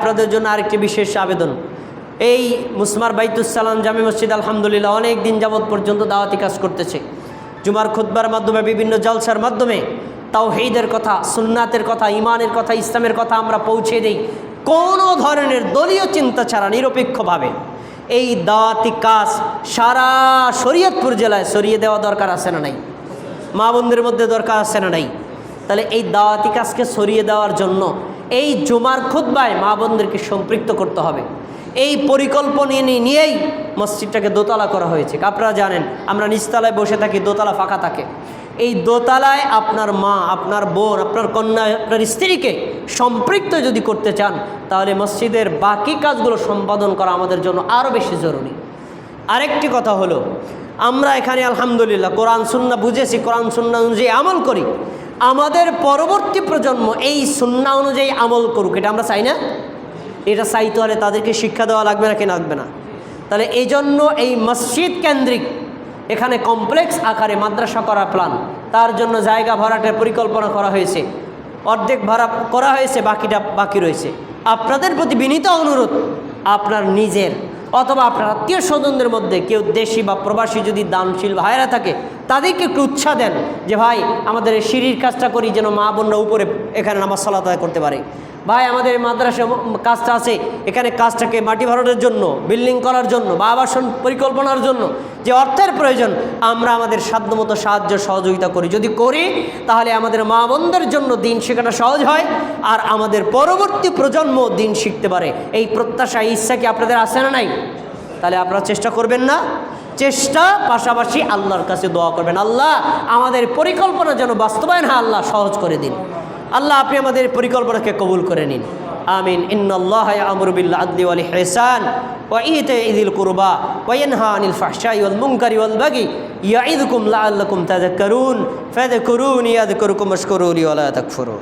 আপনাদের জন্য আরেকটি বিশেষ আবেদন। এই মুসমার বাইতুসালাম জামি মসজিদ, আলহামদুলিল্লাহ, অনেক দিন যাবৎ পর্যন্ত দাওয়াতি কাজ করতেছে। জুমার খুদ্বার মাধ্যমে, বিভিন্ন জলসার মাধ্যমে তাও হেইদের কথা, সুন্নাতের কথা ইমানের কথা, ইসলামের কথা আমরা পৌঁছে দিই। কোনো ধরনের দলীয় চিন্তা ছাড়া, নিরপেক্ষভাবে। এই দাওয়াতি কাজ সারা শরীয়তপুর জেলায় সরিয়ে দেওয়া দরকার আছে না নাই? মা বোনদের মধ্যে দরকার আছে না নাই? তাহলে এই দাওয়াতি কাজকে সরিয়ে দেওয়ার জন্য এই জুমার খুদ্বায় মা বোনদেরকে সম্পৃক্ত করতে হবে। এই পরিকল্পনা নিয়ে- নিয়েই মসজিদটাকে দোতলা করা হয়েছে। আপনারা জানেন, আমরা নিচতলায় বসে থাকি, দোতলা ফাঁকা থাকে। এই দোতলায় আপনার মা, আপনার বোন, আপনার কন্যা, আপনার স্ত্রীকে সম্পৃক্ত যদি করতে চান, তাহলে মসজিদের বাকি কাজগুলো সম্পাদন করা আমাদের জন্য আরও বেশি জরুরি। আরেকটি কথা হলো, আমরা এখানে আলহামদুলিল্লাহ কোরআন, সুন্না বুঝেছি, কোরআন, সুন্না অনুযায়ী আমল করি। আমাদের পরবর্তী প্রজন্ম এই সুন্না অনুযায়ী আমল করুক, এটা আমরা চাই না? এটা চাইতে হলে তাদেরকে শিক্ষা দেওয়া লাগবে না কি লাগবে না। তাহলে এই জন্য এই মসজিদ কেন্দ্রিক, এখানে কমপ্লেক্স আকারে মাদ্রাসা করা প্ল্যান তার জন্য জায়গা ভরাটের পরিকল্পনা করা হয়েছে। অর্ধেক ভাড়া করা হয়েছে, বাকিটা বাকি রয়েছে। আপনাদের প্রতি বিনীত অনুরোধ, আপনার নিজের অথবা আপনার আত্মীয় স্বজনদের মধ্যে কেউ দেশি বা প্রবাসী যদি দানশীল ভাইরা থাকে, তাদেরকে একটু উৎসাহ দেন যে, ভাই, আমাদের সিঁড়ির কাজটা করি যেন মা বোনরা উপরে এখানে নামাজ সালাত করতে পারে। ভাই, আমাদের মাদ্রাসা কাজটা আছে। এখানে কাজটাকে মাটি ভরানোর জন্য, বিল্ডিং করার জন্য বা আবাসন পরিকল্পনার জন্য যে অর্থের প্রয়োজন, আমরা আমাদের সাধ্যমতো সাহায্য, সহযোগিতা করি। যদি করি, তাহলে আমাদের মা বোনদের জন্য দিন শেখাটা সহজ হয়, আর আমাদের পরবর্তী প্রজন্ম দিন শিখতে পারে। এই প্রত্যাশা ইচ্ছা কি আপনাদের আছে না নাই? তাহলে আপনারা চেষ্টা করবেন না। চেষ্টা, পাশাপাশি আল্লাহর কাছে দোয়া করবেন। আল্লাহ, আমাদের পরিকল্পনা যেন বাস্তবায়ন হয়, আল্লাহ সহজ করে দিন। আল্লাহ আপনি আমাদের পরিকল্পনাকে কবুল করে নিন আমিন ইন্নাল্লাহ আমরু বিল আদলি ওয়াল ইহসান ওয়া ইতাইযিল কুরবা ওয়া ইয়ানহা আনিল ফাহশাই ওয়াল মুনকারি ওয়াল বাগি ইয়াইদুকুম লাআল্লাকুম তাযাক্কারুন ফাযকুরুনি আযকুরুকুম ওয়াশকুরু